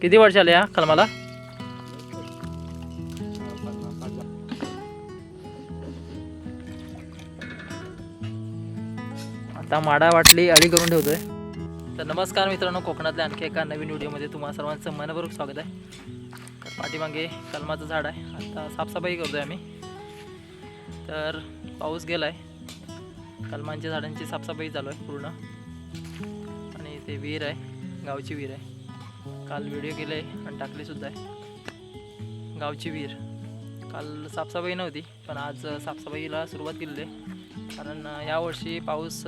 किती वर्ष आले या कलमाला? आता माडा वाटली अळी करून ठेवतोय. तर नमस्कार मित्रांनो कोकणातल्या आणखी एका नवीन व्हिडिओमध्ये तुम्हाला सर्वांचं मनपूर्वक स्वागत आहे. तर पाठीमागे कलमाचं झाड आहे. आता साफसफाई करतोय आम्ही. तर पाऊस गेला आहे कलमांच्या झाडांची साफसफाई चालू आहे पूर्ण. आणि इथे विहीर आहे गावची विहीर आहे. काल व्हिडिओ केले आणि टाकले सुद्धा आहे. गावची विहीर. काल साफसफाई नव्हती पण आज साफसफाईला सुरुवात केलेली आहे. कारण यावर्षी पाऊस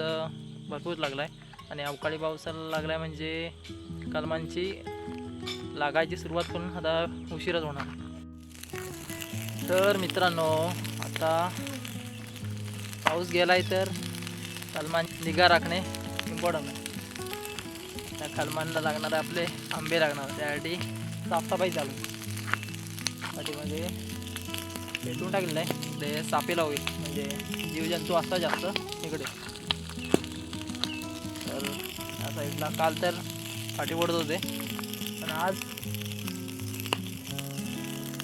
भरपूर लागला आहे आणि अवकाळी पावसाला लागला आहे म्हणजे कलमांची लागायची सुरुवात करून आता उशीरच होणार. तर मित्रांनो आता पाऊस गेला आहे तर कलमां निगा राखणे इम्पॉर्टंट आहे. त्या खलमानला लागणारे आपले आंबे लागणार त्यासाठी साफसफाई चालू आहे. पाठीमध्ये पेटून टाकलेलं आहे. ते सापेला होईल. म्हणजे जीवजंतू असतात जास्त इकडे. तर या साईडला काल तर फाटी पडत होते. पण आज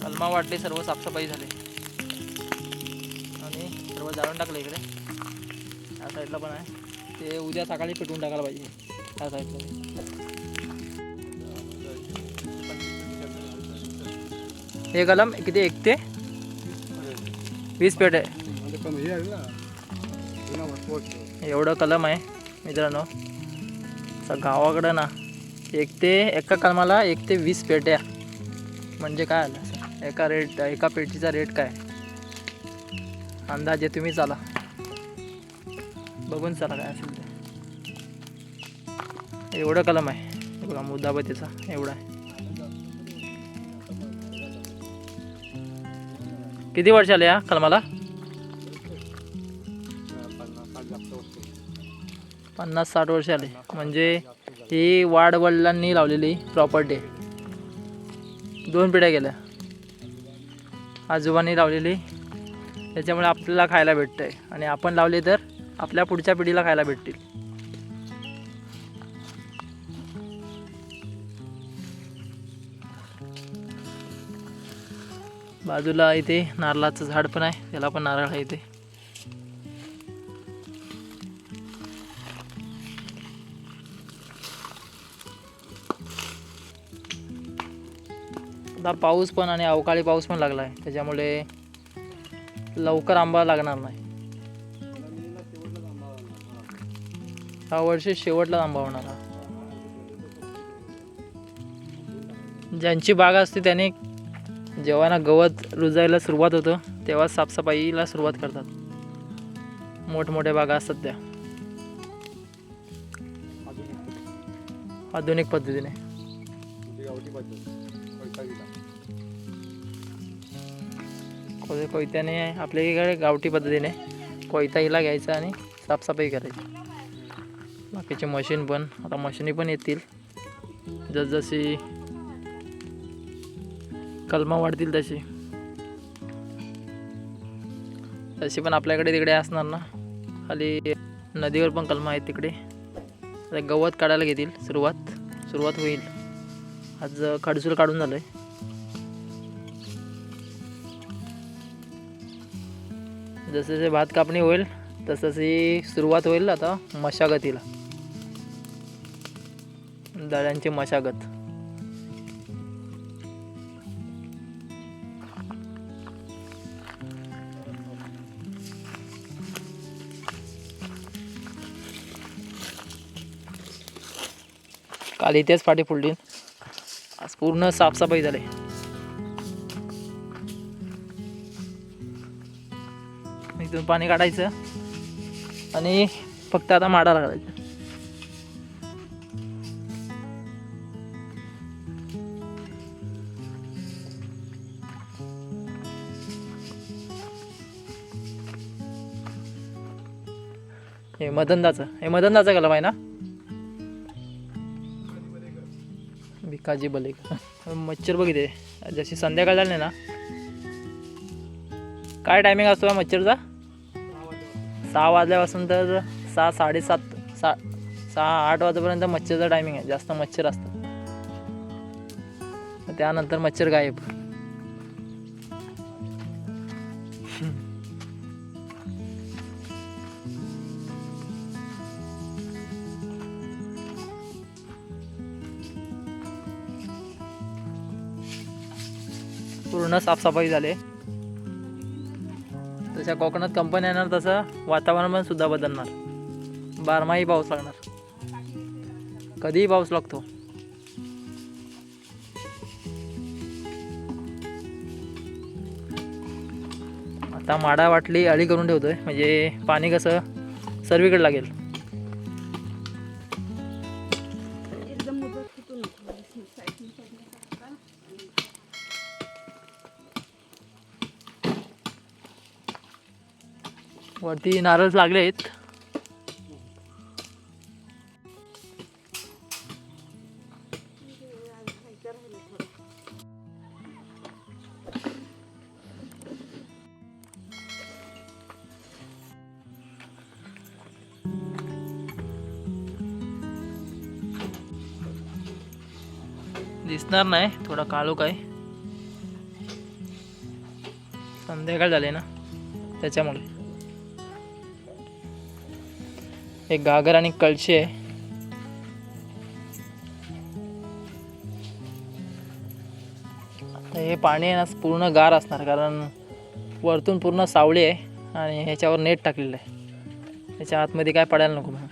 कलमा वाटले सर्व साफसफाई झाली. आणि सर्व जाळून टाकले इकडे. या साईडला पण आहे. ते उद्या सकाळी पेटवून टाकायला पाहिजे. त्या साईडला हे कलम किती? एक ते? वीस पेट आहे. एवढं कलम आहे मित्रांनो. गावाकडं ना एक ते एका कलमाला एक ते वीस पेट्या म्हणजे काय आलं? एका रेट एका पेटीचा रेट काय? अंदाजे तुम्ही चाला. बघून चला काय असेल ते. एवढं कलम आहे. हे बघा मुद्दाबतीचा एवढा आहे. किती वर्ष आले या कलमाला? पन्नास साठ वर्ष आले. म्हणजे ही वाढ वडिलांनी लावलेली प्रॉपर्टी दोन पिढ्या गेल्या. आजोबांनी लावलेली. त्याच्यामुळे आपल्याला खायला भेटतंय. आणि आपण लावले तर? आपल्या पुढच्या पिढीला खायला भेटतील. बाजूला इथे नारळाचं झाड पण आहे त्याला पण नारळ आहे इथे. आता पाऊस पण आणि अवकाळी पाऊस पण लागला आहे त्याच्यामुळे लवकर आंबा लागणार नाही. हा वर्षी शेवटला आंबा ज्यांची बाग असते त्याने जेव्हा ना गवत रुजायला सुरुवात होतं तेव्हा साफसफाईला सुरुवात करतात. मोठमोठ्या बागा असतात त्या. आधुनिक पद्धतीने. कोयत्याने आपल्या इकडे गावठी पद्धतीने कोयता हिला घ्यायचा आणि साफसफाई करायची. बाकीचे मशीन पण. आता मशीनी पण येतील. जसजशी कलमा वाढतील तशी. तशी पण आपल्याकडे तिकडे असणार ना. खाली नदीवर पण कलमा आहेत तिकडे. आता गवत काढायला घेतील सुरुवात. सुरुवात होईल. आज खडसूल काढून झालं आहे जसजसे जसे भात कापणी होईल तसशी सुरुवात होईल आता मशागतीला. झाडांची मशागत. काल इथेच फाटी फुलली आज पूर्ण साफसफाई झाली. इथून पाणी काढायचं आणि फक्त आता माडा लागायचं. हे मदंदाचं हे मदनदाचा कलम आहे ना? भिकाजी बले मच्छर बघिते जशी संध्याकाळ झाली ना. काय टायमिंग असतो या मच्छरचा? सहा वाजल्यापासून तर सहा साडेसात सा सहा आठ वाजेपर्यंत मच्छरचा टायमिंग आहे. जास्त मच्छर असतं त्यानंतर मच्छर गायब. पूर्ण साफसफाई झाले. तशा कोकणात कंपनी येणार तसं वातावरण पण सुद्धा बदलणार. बारमाही पाऊस लागणार. कधीही पाऊस लागतो. आता माडा वाटली अळी करून ठेवतोय म्हणजे पाणी कसं सर्वीकडे लागेल. वरती नारळ लागले आहेत दिसणार नाही थोडा काळोख आहे. संध्याकाळ झाले ना त्याच्यामुळे. एक गागर आणि कळशी आहे. हे पाणी आहे ना पूर्ण गार असणार कारण वरतून पूर्ण सावळी आहे आणि ह्याच्यावर नेट टाकलेलं आहे. त्याच्या आतमध्ये काय पडायला नको म्हणून.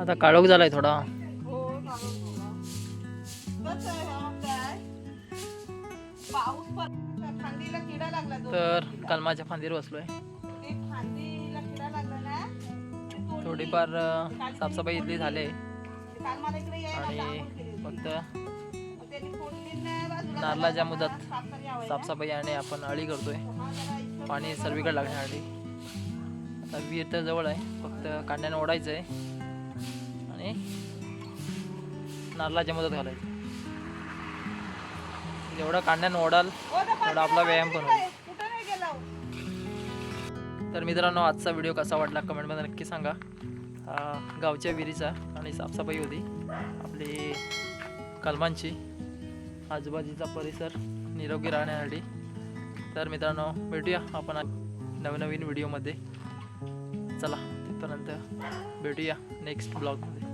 आता काळोख झालाय थोडा. हो तर. कलमाच्या फांदीवर बसलोय. थोडीफार साफसफाई इथली झाली. आणि. फक्त नारळाच्या मुदत साफसफाई आणि आपण अळी करतोय. हा पाणी सर्वीकडे लागण्यासाठी. आता विहीर तर जवळ आहे. फक्त कांड्यानं ओढायचं आहे आणि नारळाच्या मदत घालायची. जेवढं कांड्यानं ओढाल तेवढा आपला व्यायाम पण होईल. तर मित्रांनो आजचा व्हिडिओ कसा वाटला कमेंटमध्ये नक्की सांगा. हा गावच्या विहिरीचा आणि साफसफाई होती. आपली कलमांची आजूबाजूचा परिसर निरोगी राहण्यासाठी. तर मित्रांनो भेटूया आपण नवनवीन व्हिडिओमध्ये. चला तिथपर्यंत भेटूया नेक्स्ट ब्लॉगमध्ये.